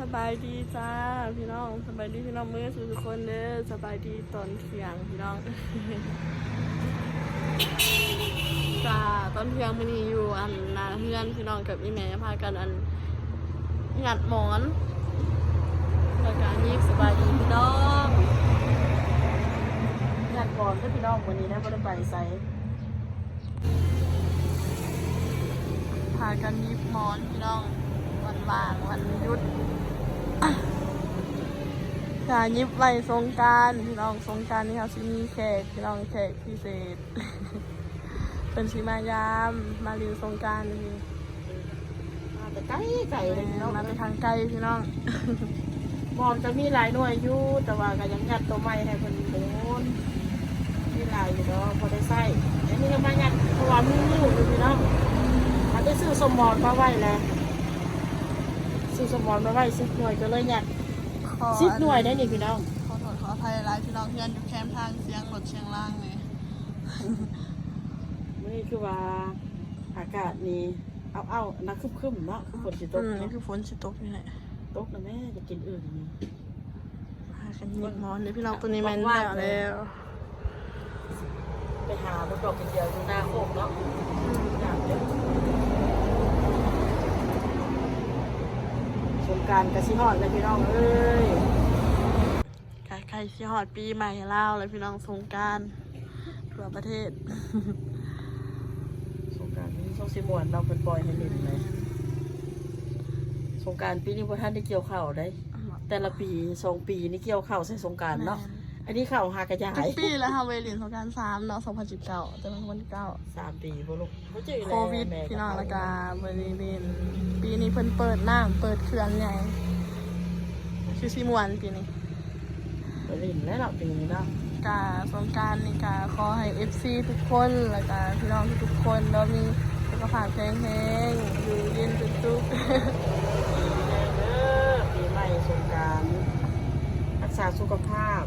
สบายดีจ้าพี่น้องสบายดีพี่น้องมือสุทุกคนเด้อสบายดีตอนเที่ยงพี่น้องจ้าตอนเที่ยงมื้อนี้อยู่อันนาเพื่อนพี่น้องกับอีแม่พากันอันหยัดหมอนแล้วก็ยิบสบายดีพี่น้องงานก่อนก็พี่น้องวันนี้นะบ่ได้ไปไสพากันยิบหมอนพี่น้องวันว่างวันหยุด ค่ะยิบไว้สงกรารพี่น้องสงกรารนี่ค่ะสิมีแขกพี่น้องแขกพิเศษ เป็นชิมายามมาเรียนสงกรารนี่มาแต่ไกลไกลเลยพี่น้องมาไปทางไกลพี่น้องบอนก็มีหลายหน่วยอยู่แต่ว่าก็ยังยัดตัวใหม่ให้เพิ่นโดนมีหลายอยู่เนาะพอได้ใส่อันนี้ก็มายัดเพราะว่ามีนิ้วอยู่พี่น้องมันได้ซื้อสมอนมาไว้แล้ว ซื้อสมอนมาไว้สิบหน่วยก็เลยยัดขอสิบหน่วยได้นี่พี่น้อง ขอโทษขออภัยหลายพี่น้องเพื่อนอยู่แคมป์ทางเสียงรถเชียงล่างเลยมื้อนี้คือว่าอากาศนี่เอาเอาๆนักครึมๆเนาะฝนสิตกอืมนี่เนาะคือฝนสิตกนี่แหละตกนะแม่จะกินอื่นนี่พากันยิบหมอนนี่พี่น้องตัวนี้แมันแล้วแล้วไปหาประกอบเป็นเดียวอยู่หน้าโคกเนาะอยากเยอะสง กรารกะสิฮอดเลยพี่น้องเอ้ยใครๆสิฮอดปีใหม่ลาวเลยพี่น้องสงกรารทั่วประเทศ สงกรารนี้สงสิมวนเราเป็นปล่อยให้เล่นเลยสงกรารปีนี้พระท่านได้เกี่ยวข้าวได้ แต่ละปีสองปีนี่เกี่ยวข้าวใส่สงกรารเนาะอันนี้ข้าวหากระจาทุยกปีแล้วค่ะเวลินสงกรารสามเนาะ2019แต่เป็นวันที่เก้าสามปีบ่ลูกบ่จื้อโคแล้ววิดแม่พี่น้องและกาบริเวณ ปีนี้เพิ่นเปิดน้ำเปิดเขื่อนใหญ่คือสิมวนปีนี้ไปเล่นแล้วเนาะปีนี้เนาะกาสงกรารนี่กาขอให้ FC ทุกคนและกาพี่น้องทุกๆคนเรามีสุขภาพแข็งแรงอยู่เย็นเป็นสุขปีแรกเด้อปีใหม่สงกรารรักษาสุขภาพ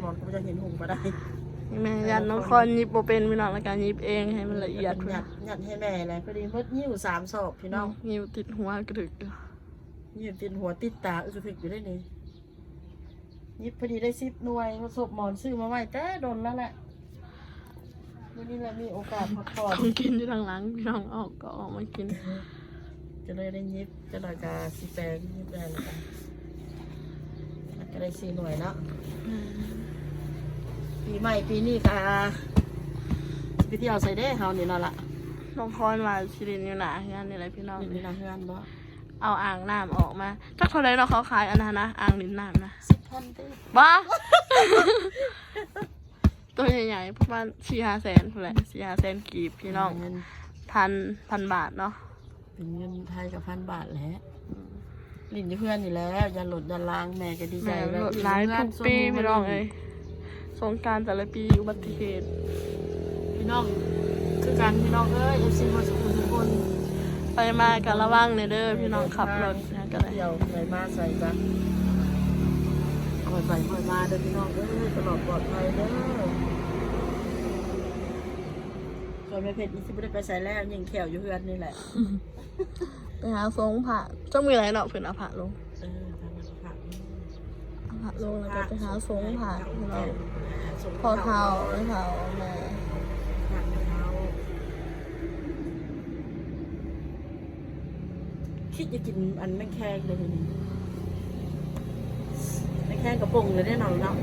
หมอนก็จะเห็นหุ่งมาได้ แม่ยันน้องคอนยิบบ่เป็นพี่น้องและการยิบเองให้มันละเอียดหเพื่อยัดหยัดให้แม่เลยพอดีมดยิ้วสามศอกพี่น้องนิ้วติดหัวกระดึกยิ้วติดหัวติดตาอึกถึกอยู่ได้นี่ยิบพอดีได้สิบหน่วยผสมหมอนซื้อมาไว้แต่โดนแล้วแหละวันนี้แหละมีโอกาสพักผ่อนของกินที่ทางหลังพี่น้องออกก็ออกมากิน จะเลยได้ยิบจะหน่อยกาสีแปลงยิบได้แล้วกันแล้วก็ได้สี่หน่วยเนาะ ปีใหม่ปีนี้กาไปเที่ยวใส่ได้เฮานี่เนาะละน้องคอนว่าชิลินอยู่หนาเฮือนนี่แหละพี่น้อง นี่นะเฮือนบ่เอาอ่างน้ำออกมาจักเท่าไรเนาะเขาขายอันนั้นนะอ่างลิ้นน้ำนะสิบพันเต้บ้า ตัวใหญ่ๆประมาณสี่ห้าแสนแหละสี่ห้าแสนกีบพี่น้องเงินพันพันบาทเนาะเป็นเงินไทยกับพันบาทแหล้วลินอยู่เพื่อนนี่แล้วอย่าหลดอย่าล้างแม่ก็ดีใจแม่แล้วลดหลายทุกปีพี่น้องเอ้ย สงกรารแต่ละปีอุบัติเหตุ พี่น้องคือกันพี่น้องเอ้ยเอฟซีมาสุขุมทุกคนไปมากันระวังเนี่ยเด้อพี่น้องขับรถนะกันเลยเที่ยวไหนมาใส่จ้ะคอยไปคอยมาเด้อพี่น้องเอ้ยตลอดปลอดภัยเด้อส่วนแม่เพชรนี่สิบ่ได้ไปใส่แล้วยิงแขวอยู่เพื่อนนี่แหละไปหาทรงผ่าเจ้ามืออะไรเนาะเพื่อนเอาผ่าลง ลงแล้วก็ไปหาทรงผ่าน้องส่งพอเท้าเท้าแม่ผักเท้าคิดจะกินอันแม่งแข้งเลยนี่แม่งแข้งกระปงเลยได้หน่อยเนาะ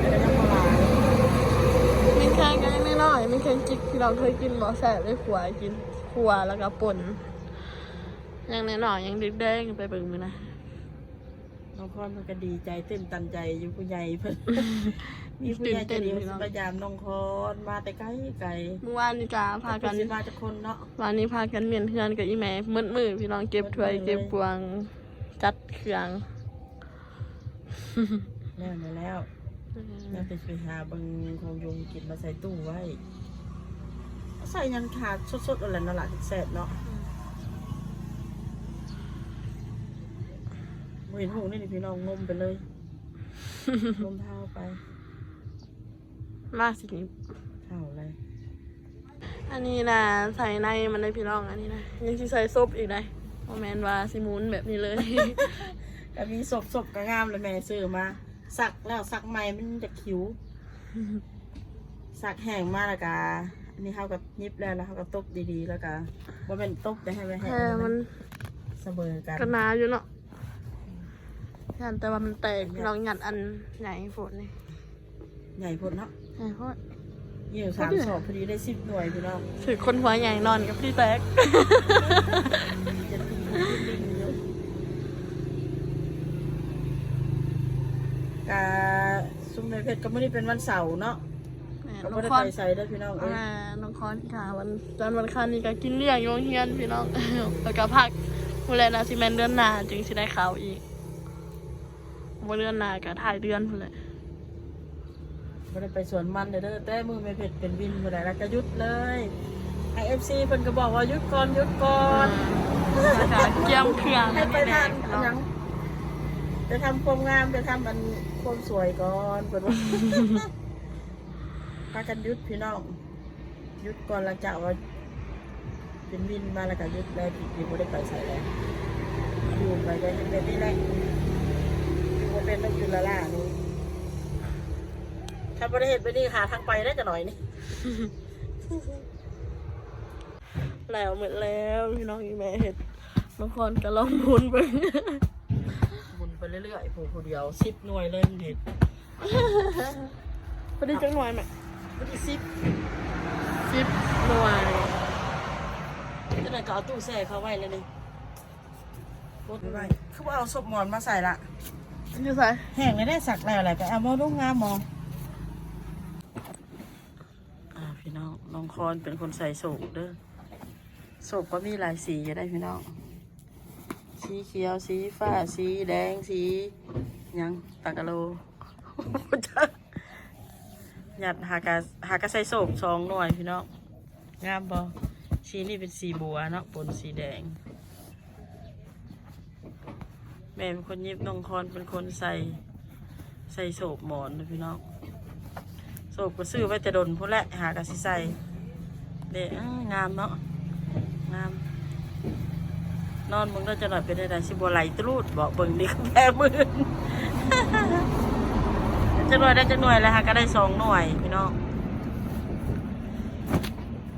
แล้วก็จะมาลายมีแค่กันยังน้อยๆมีแค่จิกที่เราเคยกินบ่แซ่บเลยขัวกินขัวแล้วก็ป่นยังน้อยยังด็กแดงไปเบิ่งมือนะ น้องคอนมันก็ดีใจเต้นตันใจอยู่ผู้ใหญ่เพิ่น มีผู้ใหญ่ใจดีมันพยายามน้องคอนมาแต่ไกลไกลเมื่อวานนี่จ้าพากันสิมาจากคนเนาะวันนี้พากันเมียนเฮือนกับอีแม่มืดมือพี่น้องเก็บถ้วยเก็บพวงจัดเครื่องแล้วมาแล้วแล้วไปไปหาเบางของยงกินมาใส่ตู้ไว้ ใส่ยันขาดสดๆอะไรนั่นแหละถึงแสบเนาะ เห็นหูนี่นี่พี่น้องงมไปเลยงมเท้าไป มาสิเท้าอะไรอันนี้นะใส่ในมันได้พี่น้องอันนี้นะยังสิใส่ซุปอีกได้อโมแมนว่าสิหมุนแบบนี้เลยก็มีศพศพก็งามเลยแม่ซื้อมาสักแล้วสักใหม่มันจะคิ้วสักแห้งมากแล้วก็อันนี้เขาก็ยิบแล้วแล้วเขาก็ตบดีๆแล้วก็บ่เป็นตบได้ให้มันแห้งแค่มันเสมอกันก็หนาอยู่เนาะ ยันแต่ว่ามันแตกพี่น้องหยัดอันใหญ่ฝนนี่ใหญ่พ้นเนาะใหญ่โคตรยี่สิบสามศพพอดีได้สิบหน่วยพี่น้องถือคนหัวใหญ่นอนกับพี่แตก จะตีดิ้งๆอยู่กาซุ่มในเพชรก็ไม่ได้เป็นวันเสาร์เนาะแหม่ก็น้ไม่องได้คอนไปใส่ได้อพี่น้องเอ้ยอ่าน้องคอนค่ะวันจันทร์วันคันนี้ก็กินเลี้ยงโยงเฮียนพี่น้อง แล้วก็พักผู้แลนะสิแมนเดือนหน้าจึงสิได้ข่าวอีก ว่าเดือนหน้าก็ถ่ายเดือนพุ่นแหละไม่ได้ไปสวนมันเด้อเด้อแต่มือไม่เพชรเป็นวินเมื่อไหร่แล้วก็หยุดเลยไอเอฟซีเพิ่นก็บอกว่าหยุดก่อนหยุดก่อนแล้วก็เกี่ยมเครื่องให้ไปแน่ทานๆพี่อัน้องนหยังไปทำความงามไปทำอันความสวยก่อนเพิ่นว่าพากันหยุดพี่น้องหยุดก่อนหลังจากว่าเป็นวินมาแล้วก็หยุดแล้วพี่บ่ได้ไปใส่แล้วอยู่ไปก็ยังเป็นนี่แหละอยู่บ่ เป็นต้องอยู่ละล่านี่ถ้าบ่ได้เฮ็ดไปนี่หาทางไปได้จะหน่อยนี่ แล้วหมดแล้วพี่น้องอีแม่เห็ดน้องคอนก็ลองบุญไปหมุนไปเรื่อยๆผู้ผู้เดียวสิบหน่วยเลยมันเห็นพอดีจังหน่อยไหมไม่ได้สิบสิบหน่วยจะไหนก็เอาตู้แช่เขาไว้แล้วนี่รถไว้คือว่าเอาศพหมอนมาใส่ละ นี่ใส่แห้งเลยได้สักแล้วอะไรไปเอามาลูกงามมองพี่น้องน้องคอนเป็นคนใส่โศกเด้อโศกก็มีหลายสีจะได้พี่น้อง สีเขียวสีฟ้าสีแดงสียังตากะโลจักหยัดหากะหากะใส่โศกสองหน่วยพี่น้องงามบอสีนี่เป็นสีบัวเนาะปนสีแดง แม่เป็นคนยิบน้องคอนเป็นคนใส่ใส่โศกหมอนนะพี่น้องโศกก็ซื้อไว้แต่ดนพุ่นแหละหากระสิใส่เด็กงามเนาะงาม นอนมึงก็จะหน่อยเป็นได้สิบัวไหลตรูดบอกเบิ่งดีก็แพ้มืนจะหน่วยได้จะหน่วยแล้วฮะก็ได้สองหน่วยพี่น้อง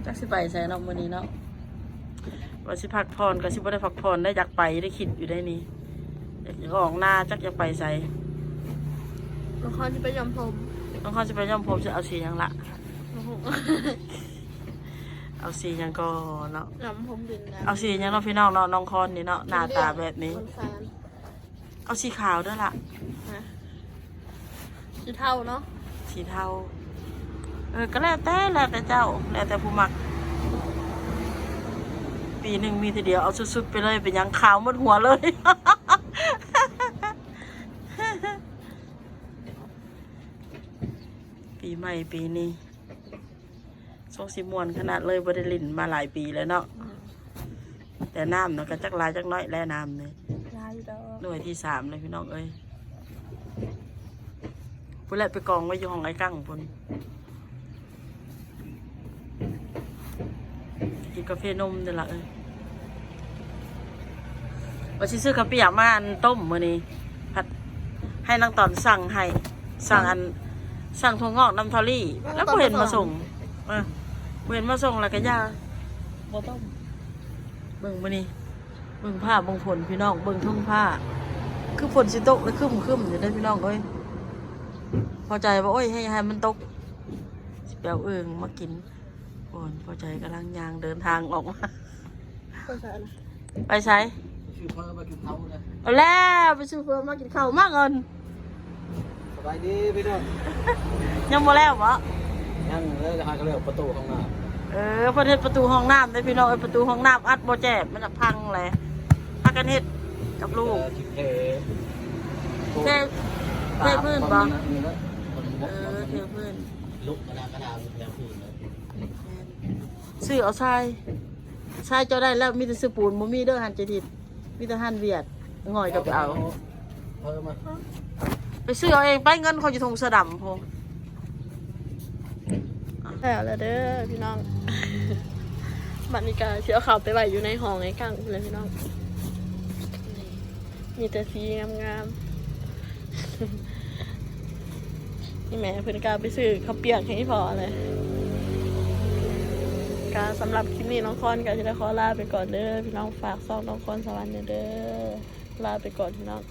จักสิไปใส่นาะมื้อนี้เนาะว่าสิพักผ่อนก็สิบ่ได้พักผ่อนได้อยากไปได้คิดอยู่ได้นี่ อยากออกหน้าจักอยากไปใส่น้องคอนที่ไปยอมผมต้องเข้าจะไปย่อมผมจะเอาสีหยังละเอาสีหยังก็เนาะยอมผมดินนะเอาสีหยังเนาะพี่น้องเนาะน้องคอนนี่เนาะหน้าตาแบบนี้มัแฟนเอาสีขาวด้วยล่ะ นะสีเท่าเนาะสีเทา เออ ก็แล้วแต่แล้วแต่เจ้า แล้วแต่ผู้มัก ปีหนึ่งมีทีเดียวเอาสุดๆไปเลยเป็นหยังขาวหมดหัวเลย ปี ใหม่ปีนี้ทรงสิมวนขนาดเลยบริลินมาหลายปีแล้วเนาะแต่น้ำเนาะก็จักหลายจักน้อยแล้วน้ำเนี่ยลายดอกหน่วยที่สามเลยพี่น้องเอ้ยพุ่นแหละไปกองไว้อยู่ห้องไอ้กั้งพุ่นกินกาแฟนมนี่ละเอ้ยว่าสิซื้อกาแฟมาอันต้มมื้อนี้ผัดให้นางตอนสั่งให้สั่งอัน สั่งถั่วงอกน้ำทอรี่ แล้วก็เห็นมาส่งเออบ่เห็นมาส่งแล้วก็ย่าบ่ต้มเบิ่งมื้อนี้เบิ่งผ้าเบิ่งฝนพี่น้องเบิ่งทุ่งผ้า คือฝนสิตกแล้วคึมคึมอยู่ได้อพี่น้องเอ้ยพอใจว่าโอ้ยให้ให้มันตกสิแปลวเอิงมากินฝนพอใจกำลังยางเดินทางออกมาก็ใส่นะไปใช้ชื่อเพิ่มมากินเขาเลยเอาแล้วไปซื้อเฟือมากินข้าวมากเงิน สบายดีพี่น้องยังบ่แล้วบ่ยังเลยหาก็เลยประตูข้างหน้าเออเพิ่นเฮ็ดประตูห้องน้ำได้อพี่น้องเอ้ยประตูห้องน้ำอัดบ่แจบมันจะพังแหละพากันเฮ็ดกับลูกทิพเทเทเทพื้นบ่นี่นะเออเทพื้นลุกกระดาษกระดาษแล้วพื้นเลยซื้อเอาทรายทรายเจ้าได้แล้วมีแต่ซื้อปูนบ่มีเด้อหันเจดิดมีแต่หันเวียดง่อยก็ไปเอาเพิ่มมา ไปซื้อเอาเองไปเงินเขาอยู่ทงเสอดำพงแล้วแล้วเด้อพี่น้อง บัตรนิกาเสียข่าวไปไหว้อยู่ในห้องไอ้กังเลยพี่น้อง มีแต่สีงามๆ นี่แม่เพิ่นกาไปซื้อข้าวเปียกให้พอเลย กาสำหรับคลิปนี้น้องคอนก็จะได้ขอลาไปก่อนเด้อพี่น้องฝากซองน้องคอนสวรรค์เด้อลาไปก่อนพี่น้อง